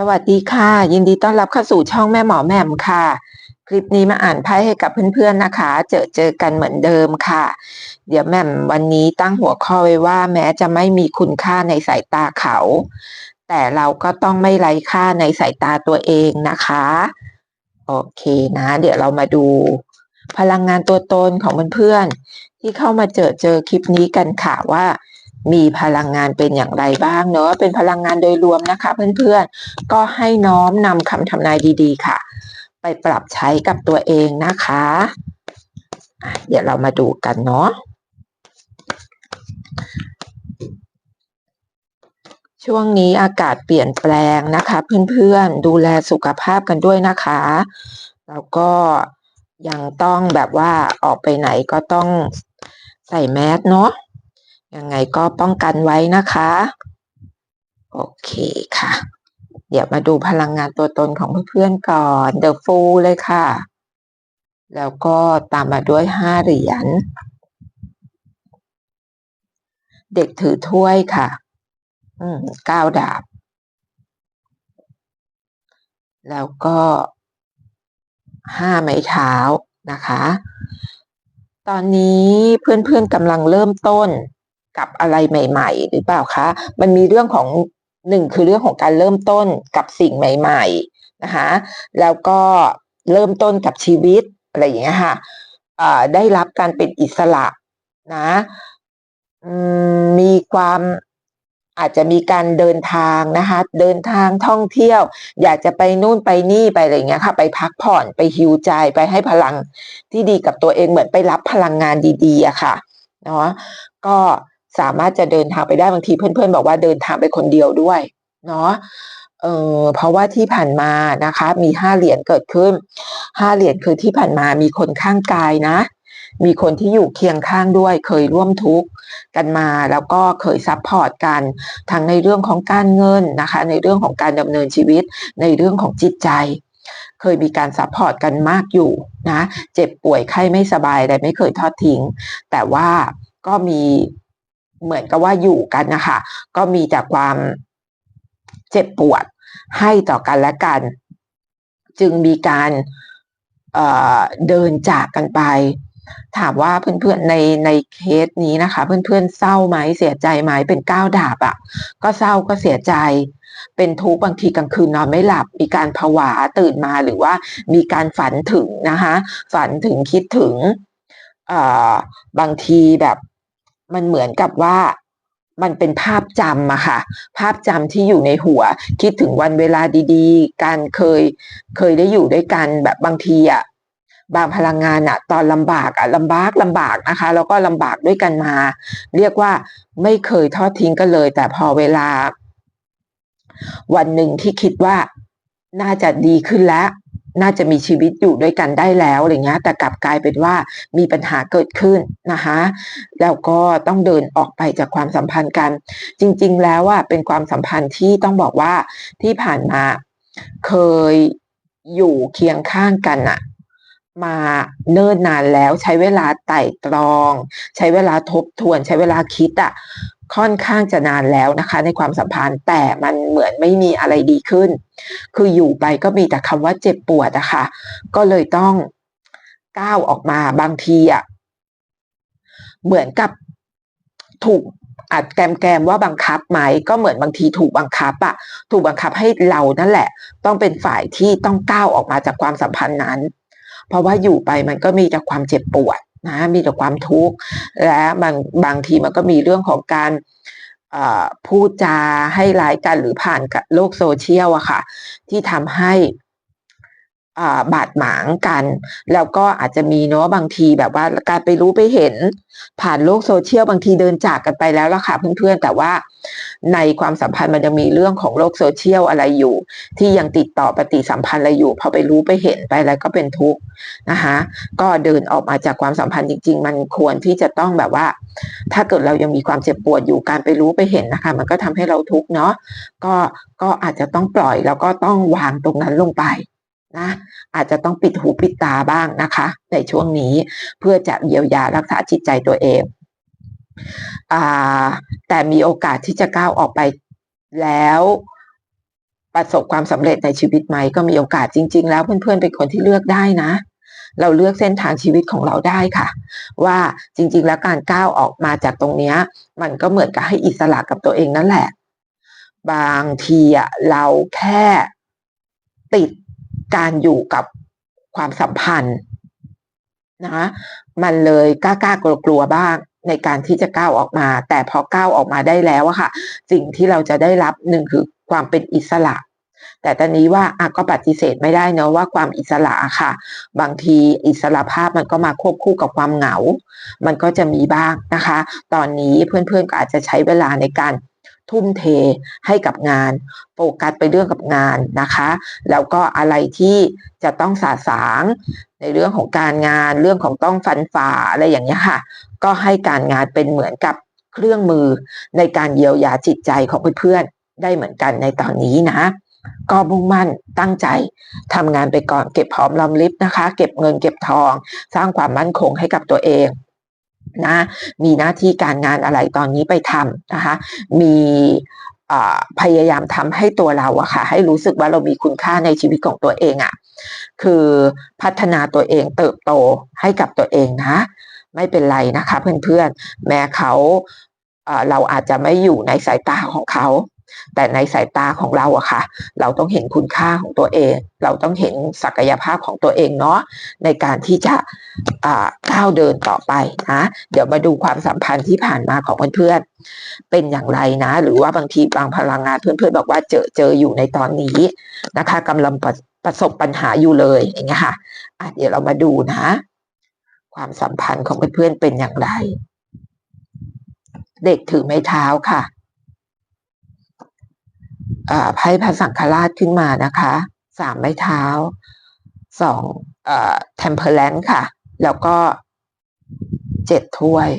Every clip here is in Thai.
สวัสดีค่ะ ยินดีต้อนรับเข้าสู่ช่องแม่หมอแหม่มค่ะ คลิปนี้มาอ่านไพ่ให้กับเพื่อนๆนะคะ เจอเจอกันเหมือนเดิมค่ะ เดี๋ยวแหม่มวันนี้ตั้งหัวข้อไว้ว่าแม้จะไม่มีคุณค่าในสายตาเขา แต่เราก็ต้องไม่ไร้ค่าในสายตาตัวเองนะคะ โอเคนะ เดี๋ยวเรามาดู พลังงานตัวตนของเพื่อนๆที่เข้ามาเจอเจอคลิปนี้กันค่ะว่า มีพลังงานเป็นอย่างไรบ้างเนอะเป็นพลังงานโดยรวมนะคะ เพื่อนๆ ก็ให้น้อมนำคำทำนายดีๆ ค่ะ ไปปรับใช้กับตัวเองนะคะอะเดี๋ยวเรามาดูกันเนาะช่วงนี้อากาศเปลี่ยนแปลงนะคะ เพื่อนๆดูแลสุขภาพกันด้วยนะคะ แล้วก็ยังต้องแบบว่าออกไปไหนก็ต้องใส่แมสเนาะ ยังไงก็ป้องกันไว้นะคะ โอเคค่ะ เดี๋ยวมาดูพลังงานตัวตนของเพื่อนๆก่อน The Fool เลยค่ะ แล้วก็ตามมาด้วยห้าเหรียญเด็กถือถ้วยค่ะ อืมเก้าดาบ แล้วก็ห้าไม้เท้านะคะ ตอนนี้เพื่อนๆกำลังเริ่มต้น กับอะไรใหม่ ๆ หรือเปล่าคะ มันมีเรื่องของหนึ่งคือเรื่องของการเริ่มต้นกับสิ่งใหม่ ๆนะคะแล้วก็เริ่มต้นกับชีวิตอะไรอย่างเงี้ยค่ะได้รับการเป็นอิสระนะมีความอาจจะมีการเดินทางนะคะ เดินทางท่องเที่ยว อยากจะไปนู่นไปนี่ไปอะไรเงี้ยค่ะ ไปพักผ่อนไปฮิวใจไปให้พลังที่ดีกับตัวเองเหมือนไปรับพลังงานดีๆอะค่ะเนาะก็ สามารถจะเดินทางไปได้บางทีเพื่อนๆ บอกว่าเดินทางไปคนเดียวด้วยเนาะเออเพราะว่าที่ผ่านมานะคะ มีห้าเหรียญเกิดขึ้นห้าเหรียญคือที่ผ่านมามีคนข้างกายนะ มีคนที่อยู่เคียงข้างด้วย เคยร่วมทุกข์กันมาแล้วก็เคยซัพพอร์ตกันทั้งในเรื่องของการเงินนะคะ ในเรื่องของการดำเนินชีวิต ในเรื่องของจิตใจ เคยมีการซัพพอร์ตกันมากอยู่นะ เจ็บป่วยไข้ไม่สบายแต่ไม่เคยทอดทิ้ง แต่ว่าก็มี เหมือนกับว่าอยู่กันนะคะ ก็มีแต่ความเจ็บปวดให้ต่อกันและกัน จึงมีการเเดินจากกันไป ถามว่าเพื่อนๆในในเคสนี้นะคะ เพื่อนๆเศร้าไหมเสียใจไหมเป็นก้าวดาบอะ่ะ ก็เศร้าก็เสียใจ เป็นทุกข์บางทีกลางคืนนอนไม่หลับ มีการผวาตื่นมาหรือว่ามีการฝันถึงนะคะ ฝันถึงคิดถึงบางทีแบบ มันเหมือนกับว่ามันเป็นภาพจำอะค่ะ ภาพจำที่อยู่ในหัว คิดถึงวันเวลาดีๆ การเคยเคยได้อยู่ด้วยกันแบบบางทีอะบางพลังงานอะตอนลำบากอะลำบากลำบากนะคะ แล้วก็ลำบากด้วยกันมา เรียกว่าไม่เคยทอดทิ้งกันเลย แต่พอเวลา วันหนึ่งที่คิดว่าน่าจะดีขึ้นแล้ว น่าจะมีชีวิตอยู่ด้วยกันได้แล้วอะไรเงี้ยแต่กลับกลายเป็นว่ามีปัญหาเกิดขึ้นนะคะแล้วก็ต้องเดินออกไปจากความสัมพันธ์กัน จริง ๆ แล้วว่าเป็นความสัมพันธ์ที่ต้องบอกว่าที่ผ่านมาเคยอยู่เคียงข้างกันอะมาเนิ่นนานแล้วใช้เวลาไต่ตรอง ใช้เวลาทบทวน ใช้เวลาคิดอะ ค่อนข้างจะนานแล้วนะคะ ในความสัมพันธ์แต่มันเหมือนไม่มีอะไรดีขึ้น คืออยู่ไปก็มีแต่คำว่าเจ็บปวดอะคะ่ะ ก็เลยต้องก้าวออกมาบางทีอะเหมือนกับถูกอัดแกมแกมว่าบังคับไหมก็เหมือนบางทีถูกบังคับอะถูกบังคับให้เรานั่นแหละ ต้องเป็นฝ่ายที่ต้องก้าวออกมาจากความสัมพันธ์นั้น เพราะว่าอยู่ไปมันก็มีแต่ความเจ็บปวด นะมีแต่ความทุกข์และบางบางทีมันก็มีเรื่องของการพูดจาให้ร้ายกันหรือผ่านกับโลกโซเชียลอะค่ะ ที่ทำให้ บาดหมางกัน แล้วก็อาจจะมีเนาะบางทีแบบว่าการไปรู้ไปเห็น ผ่านโลกโซเชียลบางทีเดินจากกันไปแล้วล่ะค่ะเพื่อนๆ แต่ว่าในความสัมพันธ์มันจะมีเรื่องของโลกโซเชียลอะไรอยู่ ที่ยังติดต่อปฏิสัมพันธ์อะไรอยู่พอไปรู้ไปเห็นไปอะไรก็เป็นทุกข์นะคะก็เดินออกมาจากความสัมพันธ์จริง ๆ มันควรที่จะต้องแบบว่า ถ้าเกิดเรายังมีความเจ็บปวดอยู่การไปรู้ไปเห็นนะคะ มันก็ทำให้เราทุกข์เนาะก็ก็อาจจะต้องปล่อยแล้วก็ต้องวางตรงนั้นลงไป นะอาจจะต้องปิดหูปิดตาบ้างนะคะ ในช่วงนี้เพื่อจะเยียวยารักษาจิตใจตัวเองอแต่มีโอกาสที่จะก้าวออกไปแล้วประสบความสำเร็จในชีวิตไหมก็มีโอกาสจริง ๆ แล้วเพื่อนๆเป็นคนที่เลือกได้นะ เราเลือกเส้นทางชีวิตของเราได้ค่ะ ว่าจริง ๆ แล้วการก้าวออกมาจากตรงเนี้ยมันก็เหมือนกับให้อิสระกับตัวเองนั่นแหละ บางทีอะเราแค่ติด การอยู่กับความสัมพันธ์นะมันเลยกล้ากลัวกลัวบ้างในการที่จะก้าวออกมา แต่พอก้าวออกมาได้แล้วอะค่ะ สิ่งที่เราจะได้รับหนึ่งคือความเป็นอิสระ แต่ตอนนี้ว่าอะก็ปฏิเสธไม่ได้เนอะว่าความอิสระอะค่ะ บางทีอิสระภาพมันก็มาควบคู่กับความเหงา มันก็จะมีบ้างนะคะ ตอนนี้เพื่อนๆก็อาจจะใช้เวลาในการ ทุ่มเทให้กับงานโฟกัสไปเรื่องกับงานนะคะ แล้วก็อะไรที่จะต้องสาสางในเรื่องของการงานเรื่องของต้องฟันฝ่าอะไรอย่างเงี้ค่ะ ก็ให้การงานเป็นเหมือนกับเครื่องมือในการเยียวยาจิตใจของเพื่อนๆได้เหมือนกันในตอนนี้นะก็มุ่งมั่นตั้งใจทำงานไปก่อนเก็บหอมรอมริบนะคะ เก็บเงินเก็บทอง สร้างความมั่นคงให้กับตัวเอง นะมีหน้าที่การงานอะไรตอนนี้ไปทำนะคะ มีพยายามทำให้ตัวเราอะค่ะ ให้รู้สึกว่าเรามีคุณค่าในชีวิตของตัวเองอะคือพัฒนาตัวเองเติบโตให้กับตัวเองนะ ไม่เป็นไรนะคะ เพื่อนๆ แม้เขาเราอาจจะไม่อยู่ในสายตาของเขา แต่ในสายตาของเราอะค่ะ เราต้องเห็นคุณค่าของตัวเอง เราต้องเห็นศักยภาพของตัวเองเนาะในการที่จะก้าวเดินต่อไปนะเดี๋ยวมาดูความสัมพันธ์ที่ผ่านมาของเพื่อนๆเป็นอย่างไรนะ หรือว่าบางทีบางพลังงานเพื่อนๆบอกว่าเจอเจออยู่ในตอนนี้นะคะกำลังประประสบปัญหาอยู่เลยอย่างเงี้ยค่ะะเดี๋ยวเรามาดูนะ ความสัมพันธ์ของเพื่อนๆเป็นอย่างไร เด็กถือไม้เท้าค่ะ ไพ่พระสังฆราชขึ้นมานะคะสามไม้เท้าสองเอ่อเทมเพลนค่ะ แล้วก็เจ็ดถ้วย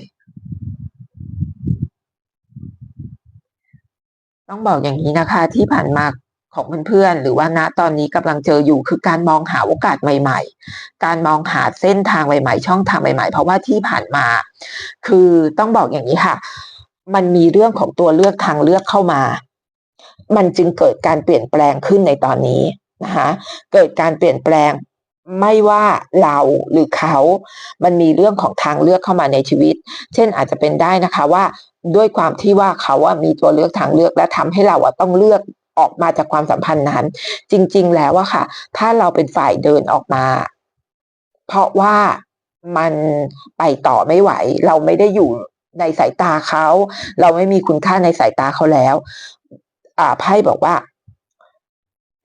ต้องบอกอย่างนี้นะคะ ที่ผ่านมาของเพื่อนๆหรือว่าณตอนนี้กำลังเจออยู่คือการมองหาโอกาสใหม่ ๆ การมองหาเส้นทางใหม่ ๆ ช่องทางใหม่ ๆ เพราะว่าที่ผ่านมา คือต้องบอกอย่างนี้ค่ะ มันมีเรื่องของตัวเลือกทางเลือกเข้ามา มันจึงเกิดการเปลี่ยนแปลงขึ้นในตอนนี้นะคะเกิดการเปลี่ยนแปลงไม่ว่าเราหรือเขา มันมีเรื่องของทางเลือกเข้ามาในชีวิต เช่นอาจจะเป็นได้นะคะว่าด้วยความที่ว่าเขาว่ามีตัวเลือกทางเลือกและทำให้เราต้องเลือกออกมาจากความสัมพันธ์นั้น จริง ๆ แล้วอะค่ะ ถ้าเราเป็นฝ่ายเดินออกมา เพราะว่ามันไปต่อไม่ไหว เราไม่ได้อยู่ในสายตาเขา เราไม่มีคุณค่าในสายตาเขาแล้ว ไพ่บอกว่า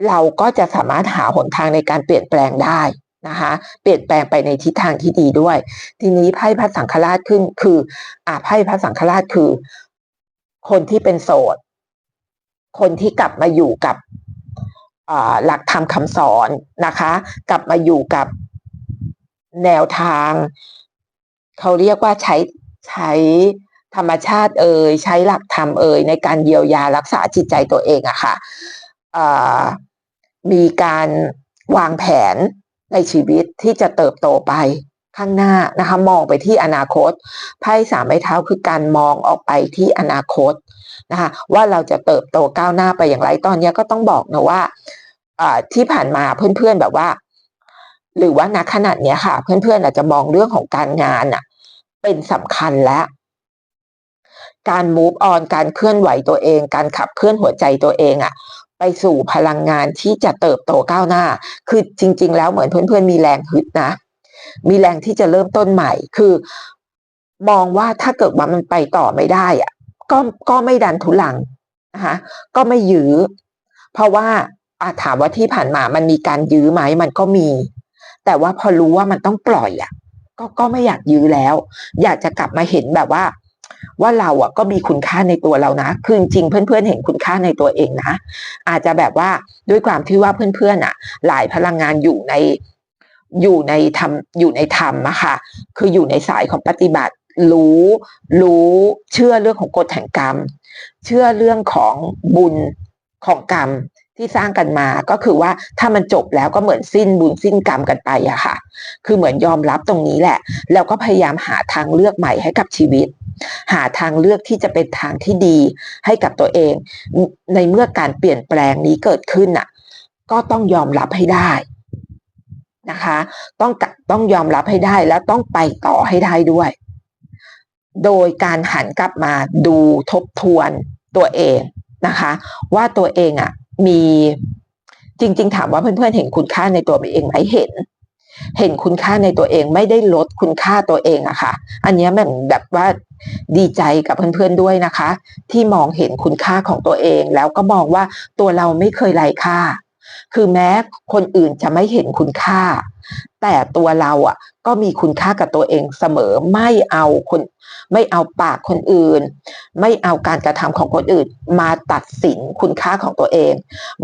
เราก็จะสามารถหาหนทางในการเปลี่ยนแปลงได้นะคะ เปลี่ยนแปลงไปในทิศทางที่ดีด้วย ทีนี้ไพ่พระสังฆราชขึ้น คืออ่าไพ่พระสังฆราชคือ คนที่เป็นโสด คนที่กลับมาอยู่กับหลักธรรมคำสอนนะคะ กลับมาอยู่กับแนวทาง เขาเรียกว่าใช้ใช้ ธรรมชาติเอ่ยใช้หลักธรรมเอ่ยในการเยียวยารักษาจิตใจตัวเองอะค่ะมีการวางแผนในชีวิตที่จะเติบโตไปข้างหน้านะคะมองไปที่อนาคตไพ่สามไม้เท้าคือการมองออกไปที่อนาคตนะคะว่าเราจะเติบโตก้าวหน้าไปอย่างไรตอนนี้ก็ต้องบอกนะว่าที่ผ่านมาเพื่อนๆแบบว่า หรือว่าณขนาดนี้ค่ะ เพื่อนๆอาจจะมองเรื่องของการงานอะเป็นสำคัญแล้ว การ move on การเคลื่อนไหวตัวเอง การขับเคลื่อนหัวใจตัวเองอะไปสู่พลังงานที่จะเติบโตก้าวหน้า คือจริง ๆ แล้วเหมือนเพื่อนๆมีแรงฮึดนะ มีแรงที่จะเริ่มต้นใหม่ คือ มองว่าถ้าเกิดว่ามันไปต่อไม่ได้อะก็ก็ไม่ดันทุลังนะคะก็ไม่ยื้อ เพราะว่าอาถามว่าที่ผ่านมามันมีการยื้อไหมมันก็มี แต่ว่าพอรู้ว่ามันต้องปล่อยอะก็ก็ไม่อยากยื้อแล้ว อยากจะกลับมาเห็นแบบว่า ว่าเราอะก็มีคุณค่าในตัวเรานะ คือจริงเพื่อนๆเห็นคุณค่าในตัวเองนะ อาจจะแบบว่าด้วยความที่ว่าเพื่อนๆอะ หลายพลังงานอยู่ในอยู่ในธรรมอยู่ในธรรมอะค่ะ คืออยู่ในสายของปฏิบัติ รู้รู้เชื่อเรื่องของกฎแห่งกรรม เชื่อเรื่องของบุญของกรรม ที่สร้างกันมาก็คือว่าถ้ามันจบแล้วก็เหมือนสิ้นบุญสิ้นกรรมกันไปอะค่ะ คือเหมือนยอมรับตรงนี้แหละ แล้วก็พยายามหาทางเลือกใหม่ให้กับชีวิต หาทางเลือกที่จะเป็นทางที่ดีให้กับตัวเอง ในเมื่อการเปลี่ยนแปลงนี้เกิดขึ้นน่ะ ก็ต้องยอมรับให้ได้นะคะ ต้องต้องยอมรับให้ได้แล้วต้องไปต่อให้ได้ด้วย โดยการหันกลับมาดูทบทวนตัวเองนะคะ ว่าตัวเองอะ มีจริง ๆ ถามว่าเพื่อนๆเห็นคุณค่าในตัวเองไหมเห็น เห็นคุณค่าในตัวเองไม่ได้ลดคุณค่าตัวเองอะค่ะ อันนี้แบบแบบว่าดีใจกับเพื่อนๆด้วยนะคะ ที่มองเห็นคุณค่าของตัวเอง แล้วก็มองว่าตัวเราไม่เคยไร้ค่า คือแม้คนอื่นจะไม่เห็นคุณค่า แต่ตัวเราอะก็มีคุณค่ากับตัวเองเสมอไม่เอาคนไม่เอาปากคนอื่น ไม่เอาการกระทำของคนอื่น มาตัดสินคุณค่าของตัวเอง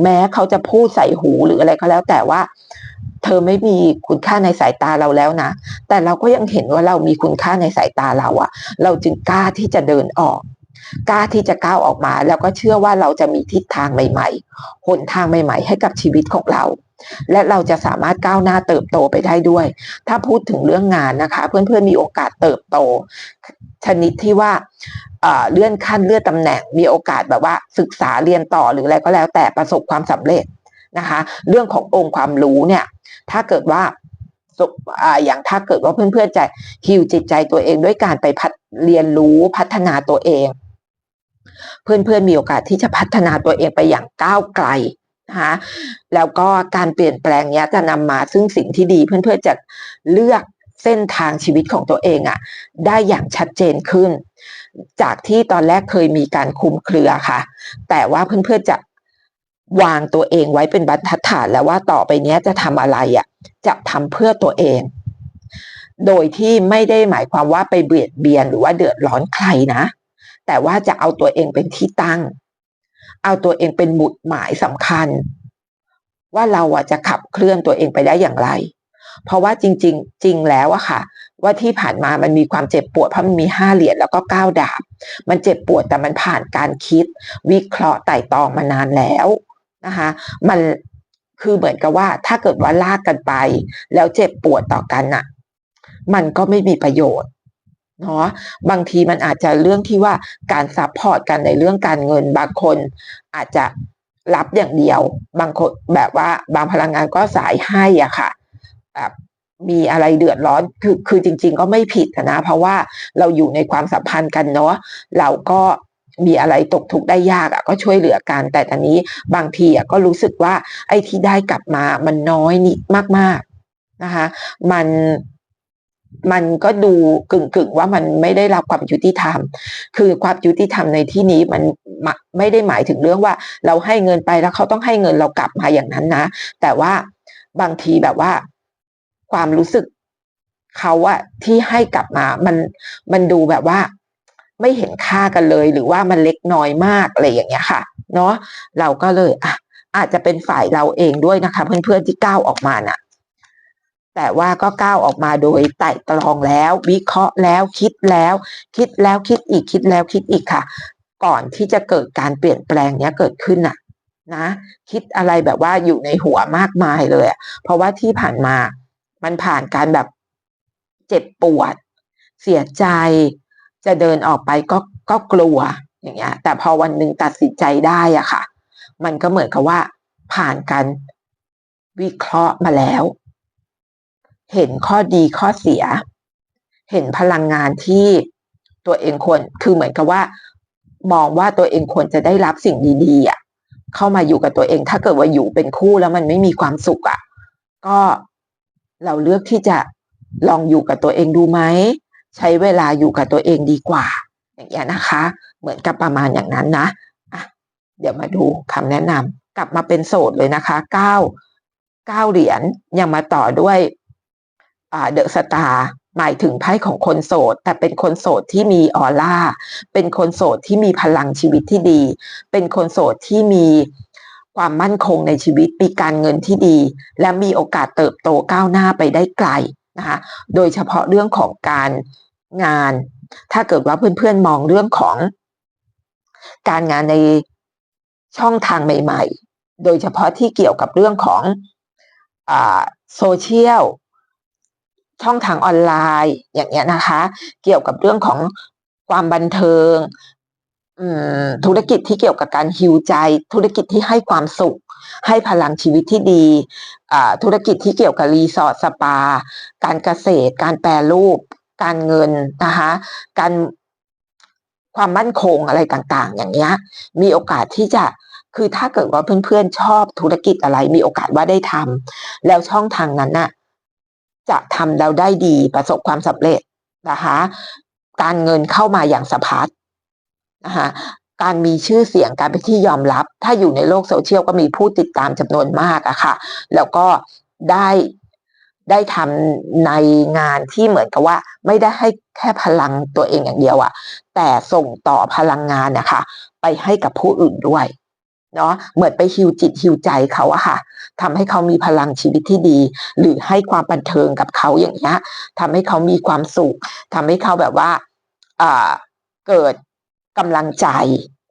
แม้เขาจะพูดใส่หูหรืออะไรก็แล้วแต่ว่า เธอไม่มีคุณค่าในสายตาเราแล้วนะ แต่เราก็ยังเห็นว่าเรามีคุณค่าในสายตาเราอะเราจึงกล้าที่จะเดินออก กล้าที่จะก้าวออกมา แล้วก็เชื่อว่าเราจะมีทิศทางใหม่ๆหนทางใหม่ ๆ ให้กับชีวิตของเรา และเราจะสามารถก้าวหน้าเติบโตไปได้ด้วย ถ้าพูดถึงเรื่องงานนะคะ เพื่อนๆมีโอกาสเติบโต ชนิดที่ว่าเลื่อนขั้นเลื่อนตำแหน่งมีโอกาสแบบว่าศึกษาเรียนต่อหรืออะไรก็แล้วแต่ประสบความสำเร็จนะคะ เรื่องขององค์ความรู้เนี่ย ถ้าเกิดว่าอย่างถ้าเกิดว่าเพื่อนๆจะฮิวจิตใจตัวเองด้วยการไปพัฒเรียนรู้พัฒนาตัวเอง เพื่อนๆมีโอกาสที่จะพัฒนาตัวเองไปอย่างก้าวไกลนะคะแล้วก็การเปลี่ยนแปลงนี้จะนำมาซึ่งสิ่งที่ดีเพื่อนๆจะเลือกเส้นทางชีวิตของตัวเองอะ่ะได้อย่างชัดเจนขึ้น จากที่ตอนแรกเคยมีการคุมเครือค่ะ แต่ว่าเพื่อนๆจะวางตัวเองไว้เป็นบรรทัดฐานแล้วว่าต่อไปนี้จะทำอะไรอะ่ะจะทำเพื่อตัวเอง โดยที่ไม่ได้หมายความว่าไปเบียดเบียนหรือว่าเดือดร้อนใครนะ แต่ว่าจะเอาตัวเองเป็นที่ตั้ง เอาตัวเองเป็นหมุดหมายสำคัญ ว่าเราอะจะขับเคลื่อนตัวเองไปได้อย่างไร เพราะว่าจริง ๆ จริงแล้วอะค่ะ ว่าที่ผ่านมามันมีความเจ็บปวดเพราะมันมีห้าเหรียญแล้วก็เก้าดาบ มันเจ็บปวดแต่มันผ่านการคิด วิเคราะห์ไต่ตองมานานแล้วนะคะ มันคือเหมือนกับว่าถ้าเกิดว่าลากกันไป แล้วเจ็บปวดต่อกันน่ะมันก็ไม่มีประโยชน์ เนาะบางทีมันอาจจะเรื่องที่ว่าการซัพพอร์ตกันในเรื่องการเงินบางคนอาจจะรับอย่างเดียว บางคนแบบว่าบางพลังงานก็สายให้อะค่ะแบบมีอะไรเดือดร้อนคือคือจริง ๆ ก็ไม่ผิดนะ เพราะว่าเราอยู่ในความสัมพันธ์กันเนาะเราก็มีอะไรตกทุกข์ได้ยากอะก็ช่วยเหลือกันแต่ตอนนี้บางทีอะก็รู้สึกว่าไอ้ที่ได้กลับมามันน้อยนิดมากๆนะคะ มัน มันก็ดูกึ่งกึ่งว่ามันไม่ได้รับความยุติธรรม คือความยุติธรรมในที่นี้มันไม่ได้หมายถึงเรื่องว่า เราให้เงินไปแล้วเขาต้องให้เงินเรากลับมาอย่างนั้นนะ แต่ว่าบางทีแบบว่า ความรู้สึกเขาอะที่ให้กลับมา มันมันดูแบบว่า ไม่เห็นค่ากันเลย หรือว่ามันเล็กน้อยมากอะไรอย่างเงี้ยค่ะ เนาะเราก็เลยอะอาจจะเป็นฝ่ายเราเองด้วยนะคะ เพื่อนๆที่ก้าวออกมาน่ะ แต่ว่าก็ก้าวออกมาโดยไต่ตรองแล้ว วิเคราะห์แล้วคิดแล้ว คิดแล้วคิดอีกคิดแล้วคิดอีกค่ะ ก่อนที่จะเกิดการเปลี่ยนแปลงเนี้ยเกิดขึ้นน่ะนะ คิดอะไรแบบว่าอยู่ในหัวมากมายเลยเพราะว่าที่ผ่านมามันผ่านการแบบเจ็บปวด เสียใจ จะเดินออกไปก็ก็กลัวอย่างเงี้ย แต่พอวันหนึ่งตัดสินใจได้อะค่ะ มันก็เหมือนกับว่าผ่านการวิเคราะห์มาแล้ว เห็นข้อดีข้อเสีย เห็นพลังงานที่ตัวเองควรคือเหมือนกับว่า มองว่าตัวเองควรจะได้รับสิ่งดีๆอะเข้ามาอยู่กับตัวเอง ถ้าเกิดว่าอยู่เป็นคู่แล้วมันไม่มีความสุขอะ ก็เราเลือกที่จะลองอยู่กับตัวเองดูไหมใช้เวลาอยู่กับตัวเองดีกว่า อย่างเงี้ยนะคะ เหมือนกับประมาณอย่างนั้นนะะเดี๋ยวมาดูคำแนะนำกลับมาเป็นโสดเลยนะคะเก้าเก้าเหรียญยังมาต่อด้วย เดอะสตาร์หมายถึงไพ่ของคนโสด แต่เป็นคนโสดที่มีออร่า เป็นคนโสดที่มีพลังชีวิตที่ดี เป็นคนโสดที่มีความมั่นคงในชีวิตมีการเงินที่ดี และมีโอกาสเติบโตก้าวหน้าไปได้ไกลนะคะ โดยเฉพาะเรื่องของการงาน ถ้าเกิดว่าเพื่อนๆมองเรื่องของ การงานในช่องทางใหม่ ๆ โดยเฉพาะที่เกี่ยวกับเรื่องของโซเชียล ช่องทางออนไลน์อย่างเงี้ยนะคะ เกี่ยวกับเรื่องของความบันเทิงธุรกิจที่เกี่ยวกับการฮิวใจ ธุรกิจที่ให้ความสุข ให้พลังชีวิตที่ดีธุรกิจที่เกี่ยวกับรีสอร์ทสปา การเกษตร การแปรรูป การเงินนะคะการความมั่นคงอะไรต่างๆ อย่างเงี้ยมีโอกาสที่จะคือถ้าเกิดว่าเพื่อนๆชอบธุรกิจอะไร มีโอกาสว่าได้ทำแล้วช่องทางนั้นน่ะ จะทำแล้วได้ดีประสบความสำเร็จนะคะการเงินเข้ามาอย่างสะพัดนะคะการมีชื่อเสียงการเป็นที่ยอมรับ ถ้าอยู่ในโลกโซเชียลก็มีผู้ติดตามจำนวนมากอะค่ะ แล้วก็ได้ได้ทำในงานที่เหมือนกับว่า ไม่ได้ให้แค่พลังตัวเองอย่างเดียวอะแต่ส่งต่อพลังงานนะคะ ไปให้กับผู้อื่นด้วยเนาะเหมือนไปฮิวจิตฮิวใจเขาอะค่ะ ทำให้เขามีพลังชีวิตที่ดี หรือให้ความบันเทิงกับเขาอย่างเงี้ยทำให้เขามีความสุขทำให้เขาแบบว่าเกิดกำลังใจ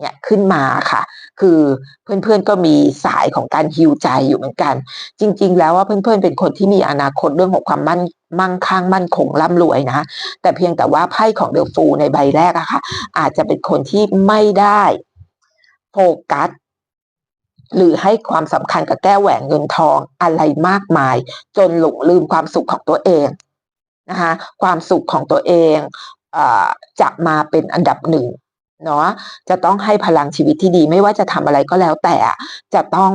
เนี่ยขึ้นมาค่ะ คือเพื่อนๆก็มีสายของการฮิวใจอยู่เหมือนกัน จริง ๆ แล้วว่าเพื่อนๆเป็นคนที่มีอนาคตเรื่องของความมั่นมั่งคั่งมั่นคงร่ำรวยนะ แต่เพียงแต่ว่าไพ่ของเดลฟูในใบแรกอะค่ะ อาจจะเป็นคนที่ไม่ได้โฟกัส หรือให้ความสำคัญกับแก้แหวนเงินทองอะไรมากมาย จนหลงลืมความสุขของตัวเองนะคะความสุขของตัวเองอจะมาเป็นอันดับหนึ่งเนาะจะต้องให้พลังชีวิตที่ดี ไม่ว่าจะทำอะไรก็แล้วแต่จะต้อง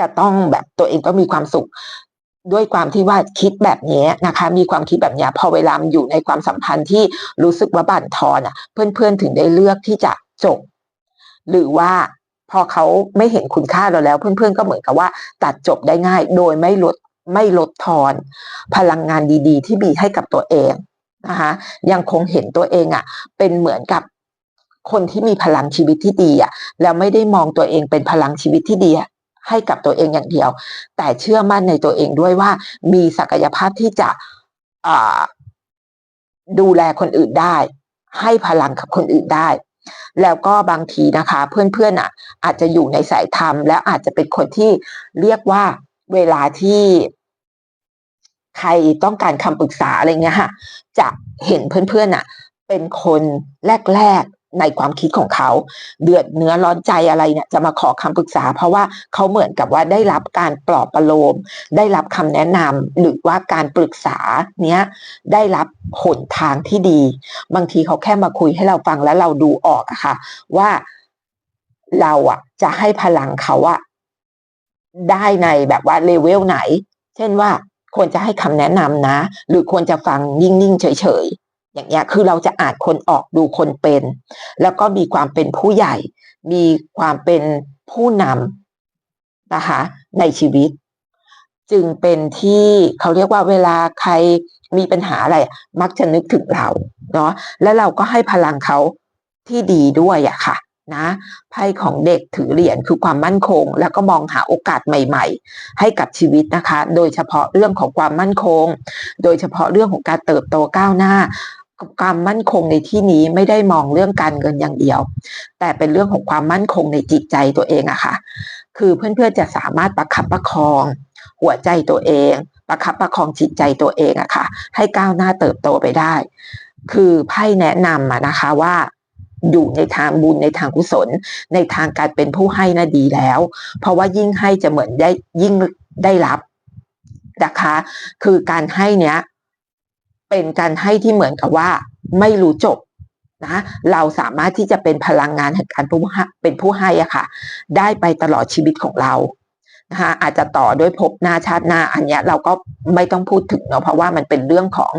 จะต้องแบบตัวเองต้องมีความสุขด้วยความที่ว่าคิดแบบนี้นะคะ มีความคิดแบบนี้พอเวลาอยู่ในความสัมพันธ์ที่รู้สึกว่าบั่นทอนอะ เพื่อนๆถึงได้เลือกที่จะจบหรือว่า พอเขาไม่เห็นคุณค่าเราแล้ว เพื่อนๆก็เหมือนกับว่า ตัดจบได้ง่าย โดยไม่ลดไม่ลดทอน พลังงานดีๆ ที่มีให้กับตัวเองนะคะยังคงเห็นตัวเองอะ เป็นเหมือนกับคนที่มีพลังชีวิตที่ดีอะแล้วไม่ได้มองตัวเองเป็นพลังชีวิตที่ดีให้กับตัวเองอย่างเดียว แต่เชื่อมั่นในตัวเองด้วยว่า มีศักยภาพที่จะดูแลคนอื่นได้ ให้พลังกับคนอื่นได้ แล้วก็บางทีนะคะ เพื่อนๆอะ อาจจะอยู่ในสายธรรม แล้วอาจจะเป็นคนที่เรียกว่าเวลาที่ใครต้องการคำปรึกษาอะไรเงี้ยค่ะ จะเห็นเพื่อนๆอะ เป็นคนแรก ในความคิดของเขา เดือดเนื้อร้อนใจอะไรเนี่ยจะมาขอคำปรึกษา เพราะว่าเขาเหมือนกับว่าได้รับการปลอบประโลม ได้รับคำแนะนำหรือว่าการปรึกษาเนี้ยได้รับหนทางที่ดี บางทีเขาแค่มาคุยให้เราฟังแล้วเราดูออกอะค่ะ ว่าเราอะจะให้พลังเขาอะได้ในแบบว่าเลเวลไหน เช่นว่าควรจะให้คำแนะนำนะ หรือควรจะฟังนิ่งๆเฉย อย่างเงี้ยคือเราจะอ่านคนออกดูคนเป็น แล้วก็มีความเป็นผู้ใหญ่ มีความเป็นผู้นำนะคะในชีวิต จึงเป็นที่เขาเรียกว่าเวลาใครมีปัญหาอะไร มักจะนึกถึงเราเนาะแล้วเราก็ให้พลังเขาที่ดีด้วยอะค่ะนะไพ่ของเด็กถือเหรียญคือความมั่นคง แล้วก็มองหาโอกาสใหม่ ๆ ให้กับชีวิตนะคะ โดยเฉพาะเรื่องของความมั่นคง โดยเฉพาะเรื่องของการเติบโตก้าวหน้า ความมั่นคงในที่นี้ไม่ได้มองเรื่องการเงินอย่างเดียว แต่เป็นเรื่องของความมั่นคงในจิตใจตัวเองอะค่ะ คือเพื่อนๆจะสามารถประคับประคอง หัวใจตัวเอง ประคับประคองจิตใจตัวเองอะค่ะ ให้ก้าวหน้าเติบโตไปได้ คือไพ่แนะนำอะนะคะว่าอยู่ในทางบุญในทางกุศล ในทางการเป็นผู้ให้น่ะดีแล้ว เพราะว่ายิ่งให้จะเหมือนได้ยิ่งได้รับนะคะ คือการให้เนี้ย เป็นการให้ที่เหมือนกับว่าไม่รู้จบนะเราสามารถที่จะเป็นพลังงานแห่งการเป็นผู้ให้อะค่ะ ได้ไปตลอดชีวิตของเรานะคะอาจจะต่อด้วยภพหน้าชาติหน้าอันนี้เราก็ไม่ต้องพูดถึงเนาะเพราะว่ามันเป็นเรื่องของ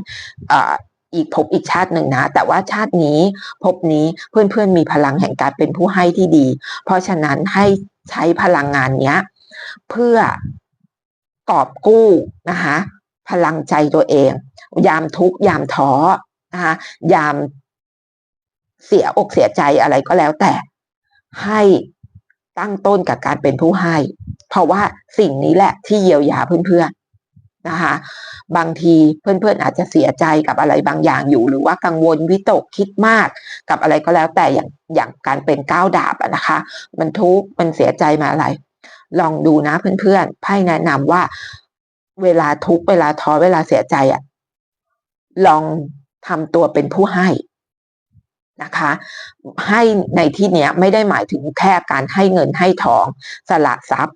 อีกภพอีกชาติหนึ่งนะ แต่ว่าชาตินี้ภพนี้เพื่อนๆมีพลังแห่งการเป็นผู้ให้ที่ดี เพราะฉะนั้นให้ใช้พลังงานเนี้ย เพื่อกอบกู้นะคะ พลังใจตัวเอง ยามทุกยามท้อนะคะยามเสียอกเสียใจอะไรก็แล้วแต่ ให้ตั้งต้นกับการเป็นผู้ให้ เพราะว่าสิ่งนี้แหละที่เยียวยาเพื่อนๆนะคะ บางทีเพื่อนๆอาจจะเสียใจกับอะไรบางอย่างอยู่ หรือว่ากังวลวิตกคิดมากกับอะไรก็แล้วแต่อย่างอย่างการเป็นก้าวดาบนะคะ มันทุกข์มันเสียใจมาอะไร ลองดูนะเพื่อนๆไพ่แนะนำว่า เวลาทุกเวลาท้อเวลาเสียใจอะ่ะลองทำตัวเป็นผู้ให้นะคะ ให้ในที่เนี้ยไม่ได้หมายถึงแค่การให้เงินให้ทองสละทรัพย์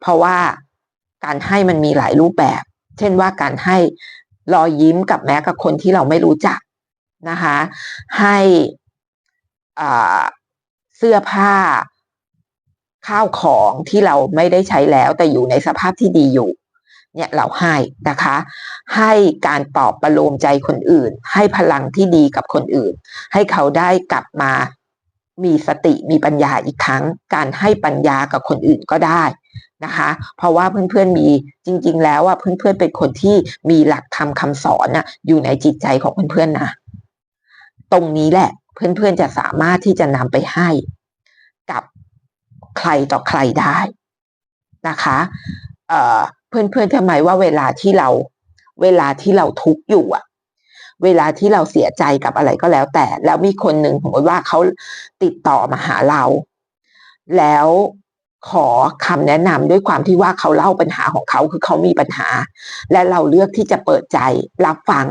เพราะว่าการให้มันมีหลายรูปแบบ เช่นว่าการให้รอยยิ้มกับแม้กับคนที่เราไม่รู้จักนะคะ ให้อ่าเสื้อผ้าข้าวของที่เราไม่ได้ใช้แล้วแต่อยู่ในสภาพที่ดีอยู่ เนี่ยเราให้นะคะ ให้การปลอบประโลมใจคนอื่น ให้พลังที่ดีกับคนอื่น ให้เขาได้กลับมามีสติมีปัญญาอีกครั้ง การให้ปัญญากับคนอื่นก็ได้นะคะ เพราะว่าเพื่อนๆมีจริง ๆ แล้วว่าเพื่อนๆเป็นคนที่มีหลักธรรมคำสอนนะอยู่ในจิตใจของเพื่อนๆนะตรงนี้แหละเพื่อนๆจะสามารถที่จะนำไปให้กับใครต่อใครได้นะคะ เอ่อ เพื่อนๆทำไมว่าเวลาที่เรา เวลาที่เราทุกข์อยู่อะเวลาที่เราเสียใจกับอะไรก็แล้ว แต่ แล้วมีคนหนึ่งผมว่าเขาติดต่อมาหาเรา แล้วขอคำแนะนำด้วยความที่ว่าเขาเล่าปัญหาของเขาคือเขามีปัญหา และเราเลือกที่จะเปิดใจรับฟัง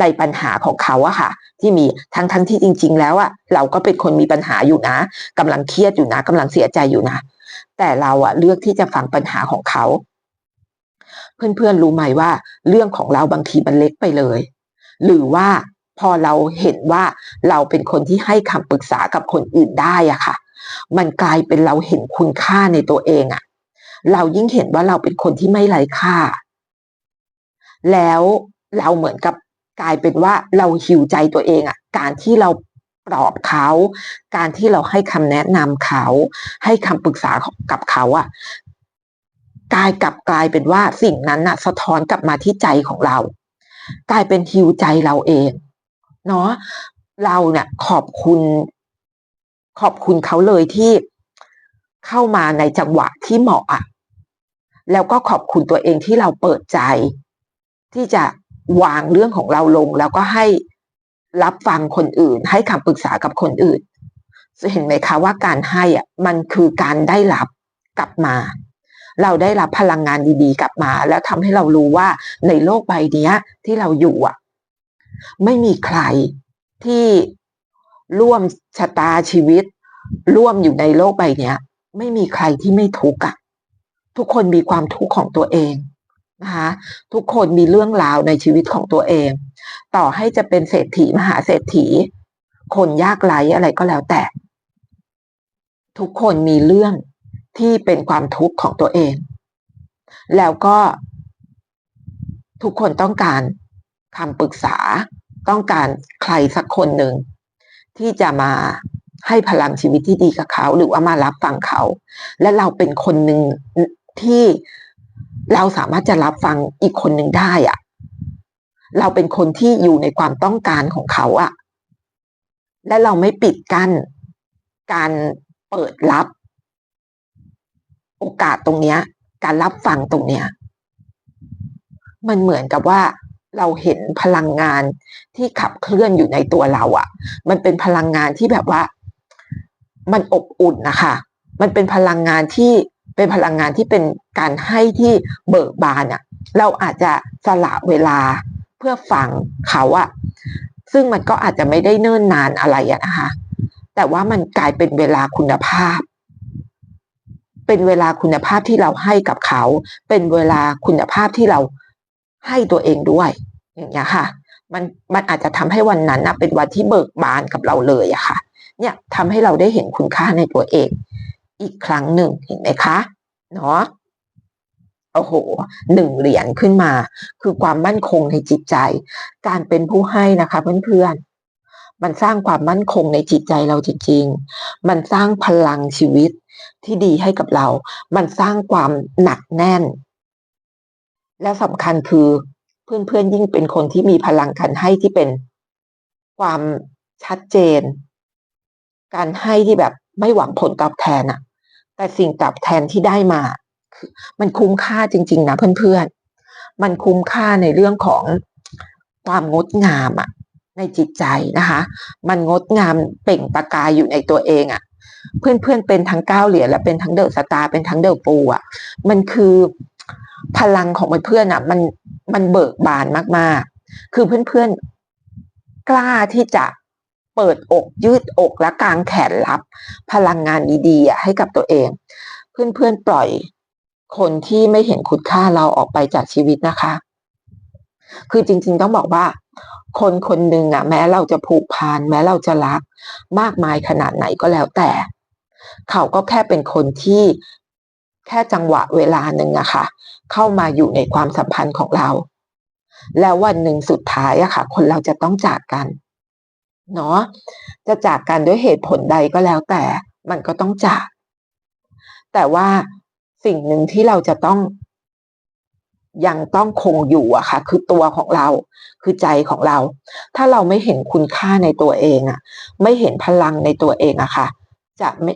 ในปัญหาของเขาอะค่ะ ที่มีทั้งทั้งที่จริง ๆ แล้วอะเราก็เป็นคนมีปัญหาอยู่นะกำลังเครียดอยู่นะกำลังเสียใจอยู่นะ แต่เราอะเลือกที่จะฟังปัญหาของเขา เพื่อนๆรู้ไหมว่า เรื่องของเราบางทีมันเล็กไปเลย หรือว่าพอเราเห็นว่าเราเป็นคนที่ให้คำปรึกษากับคนอื่นได้อะค่ะ มันกลายเป็นเราเห็นคุณค่าในตัวเองอะเรายิ่งเห็นว่าเราเป็นคนที่ไม่ไร้ค่า แล้วเราเหมือนกับกลายเป็นว่าเราหิวใจตัวเองอะการที่เราปลอบเขา การที่เราให้คำแนะนำเขา ให้คำปรึกษากับเขาอะ กลายกลับกลายเป็นว่าสิ่งนั้นน่ะ สะท้อนกลับมาที่ใจของเรา กลายเป็นฮิวใจเราเองเนาะเราเนี่ยขอบคุณ ขอบคุณเขาเลยที่เข้ามาในจังหวะที่เหมาะอะแล้วก็ขอบคุณตัวเองที่เราเปิดใจ ที่จะวางเรื่องของเราลง แล้วก็ให้รับฟังคนอื่น ให้คำปรึกษากับคนอื่นเห็นไหมคะว่าการให้อะมันคือการได้รับกลับมา เราได้รับพลังงานดีๆ กลับมา แล้วทำให้เรารู้ว่าในโลกใบนี้ที่เราอยู่อะ ไม่มีใครที่ร่วมชะตาชีวิต ร่วมอยู่ในโลกใบนี้ไม่มีใครที่ไม่ทุกข์อะ ทุกคนมีความทุกข์ของตัวเองนะคะทุกคนมีเรื่องราวในชีวิตของตัวเอง ต่อให้จะเป็นเศรษฐีมหาเศรษฐี คนยากไร้อะไรก็แล้วแต่ ทุกคนมีเรื่อง ที่เป็นความทุกข์ของตัวเอง แล้วก็ทุกคนต้องการคำปรึกษา ต้องการใครสักคนหนึ่งที่จะมาให้พลังชีวิตที่ดีกับเขา หรือว่ามารับฟังเขา และเราเป็นคนหนึ่งที่เราสามารถจะรับฟังอีกคนหนึ่งได้อะเราเป็นคนที่อยู่ในความต้องการของเขาอะและเราไม่ปิดกั้นการเปิดรับ โอกาสตรงเนี้ย การรับฟังตรงเนี้ย มันเหมือนกับว่าเราเห็นพลังงานที่ขับเคลื่อนอยู่ในตัวเราอะ่ะ มันเป็นพลังงานที่แบบว่า มันอบอุ่นนะคะ มันเป็นพลังงานที่เป็นพลังงานที่เป็นการให้ที่เบิกบานอะ่ะ เราอาจจะสละเวลาเพื่อฟังเขาอะซึ่งมันก็อาจจะไม่ได้เนิ่นนานอะไรอะนะคะ แต่ว่ามันกลายเป็นเวลาคุณภาพ เป็นเวลาคุณภาพที่เราให้กับเขา เป็นเวลาคุณภาพที่เราให้ตัวเองด้วย อย่างเงี้ยค่ะ มันมันอาจจะทำให้วันนั้นนะเป็นวันที่เบิกบานกับเราเลยอะค่ะ เนี่ยทำให้เราได้เห็นคุณค่าในตัวเอง อีกครั้งหนึ่งเห็นไหมคะเนาะโอ้โหหนึ่งเหรียญขึ้นมา คือความมั่นคงในจิตใจ การเป็นผู้ให้นะคะเพื่อนๆ มันสร้างความมั่นคงในจิตใจเราจริง ๆ มันสร้างพลังชีวิตที่ดีให้กับเรา มันสร้างความหนักแน่น และสำคัญคือเพื่อนๆยิ่งเป็นคนที่มีพลังการให้ที่เป็นความชัดเจน การให้ที่แบบไม่หวังผลตอบแทนอะแต่สิ่งตอบแทนที่ได้มา มันคุ้มค่าจริง ๆ นะเพื่อนๆ มันคุ้มค่าในเรื่องของความงดงามอะ ในจิตใจนะคะ มันงดงามเปล่งประกายอยู่ในตัวเองอะเพื่อนๆเป็นทั้งเก้าเหรียญและเป็นทั้งเดอะสตาร์เป็นทั้งเดอะปูอะมันคือพลังของเพื่อนๆอะมันมันเบิกบานมากๆ คือเพื่อนๆกล้าที่จะเปิดอกยืดอกและกางแขนรับ พลังงานดีๆอะให้กับตัวเอง เพื่อนๆปล่อยคนที่ไม่เห็นคุณค่าเราออกไปจากชีวิตนะคะ คือจริงๆต้องบอกว่า คนคนหนึ่งอะแม้เราจะผูกพันแม้เราจะรัก มากมายขนาดไหนก็แล้วแต่ เขาก็แค่เป็นคนที่แค่จังหวะเวลาหนึ่งอะค่ะ เข้ามาอยู่ในความสัมพันธ์ของเรา แล้ววันหนึ่งสุดท้ายอะค่ะ คนเราจะต้องจากกันเนาะจะจากกันด้วยเหตุผลใดก็แล้วแต่มันก็ต้องจาก แต่ว่าสิ่งหนึ่งที่เราจะต้อง ยังต้องคงอยู่อะค่ะ คือตัวของเรา คือใจของเรา ถ้าเราไม่เห็นคุณค่าในตัวเองอะไม่เห็นพลังในตัวเองอะค่ะ จะไม่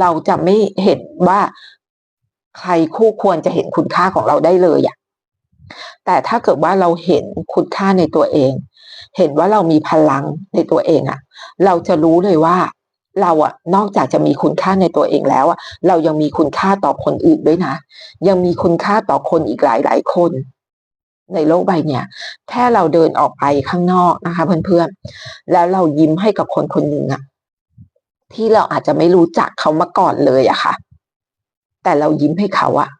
เราจะไม่เห็นว่าใครคู่ควรจะเห็นคุณค่าของเราได้เลยอะแต่ถ้าเกิดว่าเราเห็นคุณค่าในตัวเอง เห็นว่าเรามีพลังในตัวเองอะเราจะรู้เลยว่า เราอะนอกจากจะมีคุณค่าในตัวเองแล้วอะเรายังมีคุณค่าต่อคนอื่นด้วยนะ ยังมีคุณค่าต่อคนอีกหลายหลายคน ในโลกใบเนี้ยแค่เราเดินออกไปข้างนอกนะคะ เพื่อนๆ แล้วเรายิ้มให้กับคนคนหนึ่งอะที่เราอาจจะไม่รู้จักเขามาก่อนเลยอะค่ะ แต่เรายิ้มให้เขาอะ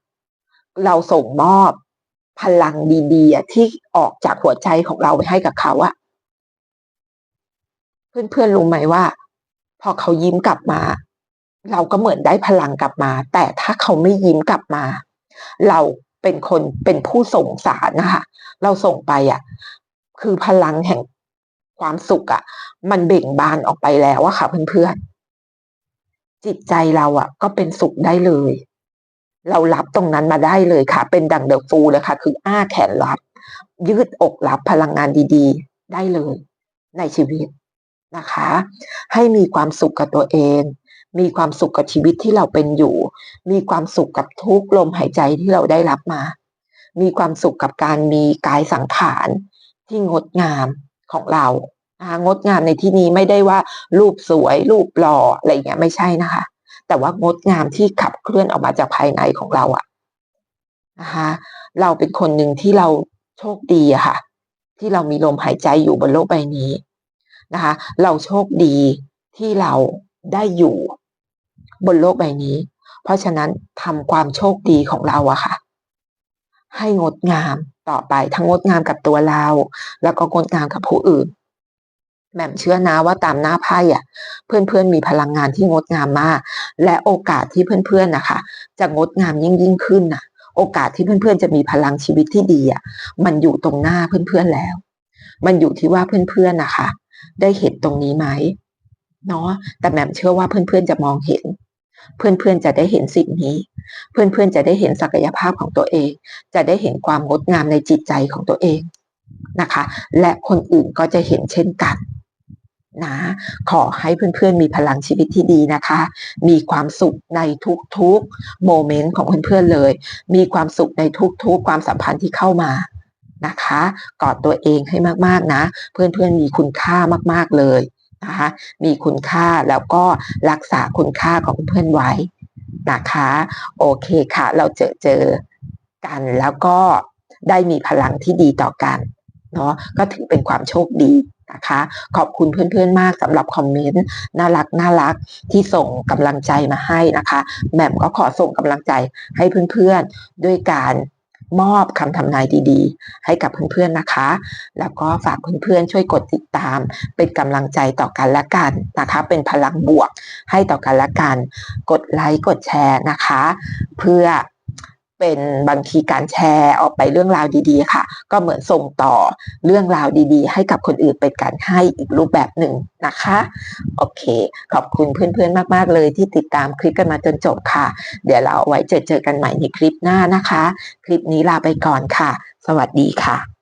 เราส่งมอบพลังดีๆที่ออกจากหัวใจของเราไปให้กับเขาอะเพื่อนๆรู้ไหมว่า พอเขายิ้มกลับมา เราก็เหมือนได้พลังกลับมา แต่ถ้าเขาไม่ยิ้มกลับมา เราเป็นคนเป็นผู้ส่งสารนะคะเราส่งไปอะ คือพลังแห่งความสุขอะ มันเบ่งบานออกไปแล้วอะค่ะเพื่อนๆ จิตใจเราอะ ก็เป็นสุขได้เลย เรารับตรงนั้นมาได้เลยค่ะ เป็นดังเดอะฟูเลยค่ะ คืออ้าแขนรับ ยืดอกรับพลังงานดี ๆ ได้เลย ในชีวิต นะคะ ให้มีความสุขกับตัวเอง มีความสุขกับชีวิตที่เราเป็นอยู่ มีความสุขกับทุกลมหายใจที่เราได้รับมา มีความสุขกับการมีกายสังขารที่งดงามของเรานะคะงดงามในที่นี้ไม่ได้ว่ารูปสวย รูปหล่ออะไรเงี้ยไม่ใช่นะคะ แต่ว่างดงามที่ขับเคลื่อนออกมาจากภายในของเราอะนะคะเราเป็นคนหนึ่งที่เราโชคดีอะค่ะ ที่เรามีลมหายใจอยู่บนโลกใบนี้ นะคะ เราโชคดีที่เราได้อยู่บนโลกใบนี้ เพราะฉะนั้นทำความโชคดีของเราอะค่ะ ให้งดงามต่อไปทั้งงดงามกับตัวเรา แล้วก็งดงามกับผู้อื่นแหม่มเชื่อนะว่าตามหน้าไพ่อะเพื่อนๆมีพลังงานที่งดงามมาก และโอกาสที่เพื่อนๆนะคะ จะงดงามยิ่งยิ่งขึ้นน่ะ โอกาสที่เพื่อนๆจะมีพลังชีวิตที่ดีอะมันอยู่ตรงหน้าเพื่อนๆแล้ว มันอยู่ที่ว่าเพื่อนๆนะคะ ได้เห็นตรงนี้ไหมเนาะแต่แหม่มเชื่อว่าเพื่อนๆจะมองเห็น เพื่อนๆจะได้เห็นสิ่งนี้ เพื่อนๆจะได้เห็นศักยภาพของตัวเอง จะได้เห็นความงดงามในจิตใจของตัวเองนะคะ และคนอื่นก็จะเห็นเช่นกันนะขอให้เพื่อนๆมีพลังชีวิตที่ดีนะคะ มีความสุขในทุกๆโมเมนต์ของเพื่อนๆเลย มีความสุขในทุกๆ ความสัมพันธ์ที่เข้ามา นะคะ กอดตัวเองให้มากๆนะ เพื่อนๆมีคุณค่ามากๆเลยนะคะมีคุณค่าแล้วก็รักษาคุณค่าของเพื่อนไว้นะคะ โอเคค่ะ เราเจอเจอกันแล้วก็ได้มีพลังที่ดีต่อกันเนาะก็ถือเป็นความโชคดีนะคะ ขอบคุณเพื่อนๆมากสำหรับคอมเมนต์น่ารักน่ารักที่ส่งกำลังใจมาให้นะคะแหม่มก็ขอส่งกำลังใจให้เพื่อนๆด้วยการ มอบคำทำนายดีๆ ให้กับเพื่อนๆนะคะ แล้วก็ฝากเพื่อนๆช่วยกดติดตาม เป็นกำลังใจต่อกันและกันนะคะ เป็นพลังบวกให้ต่อกันและกัน กดไลค์กดแชร์นะคะ เพื่อ เป็นบางทีการแชร์ออกไปเรื่องราวดีๆ ค่ะ ก็เหมือนส่งต่อเรื่องราวดีๆ ให้กับคนอื่นเป็นการให้อีกรูปแบบหนึ่งนะคะ โอเค ขอบคุณเพื่อนๆมากๆเลยที่ติดตามคลิปกันมาจนจบค่ะ เดี๋ยวเราไว้เจอเจอกันใหม่ในคลิปหน้านะคะ คลิปนี้ลาไปก่อนค่ะ สวัสดีค่ะ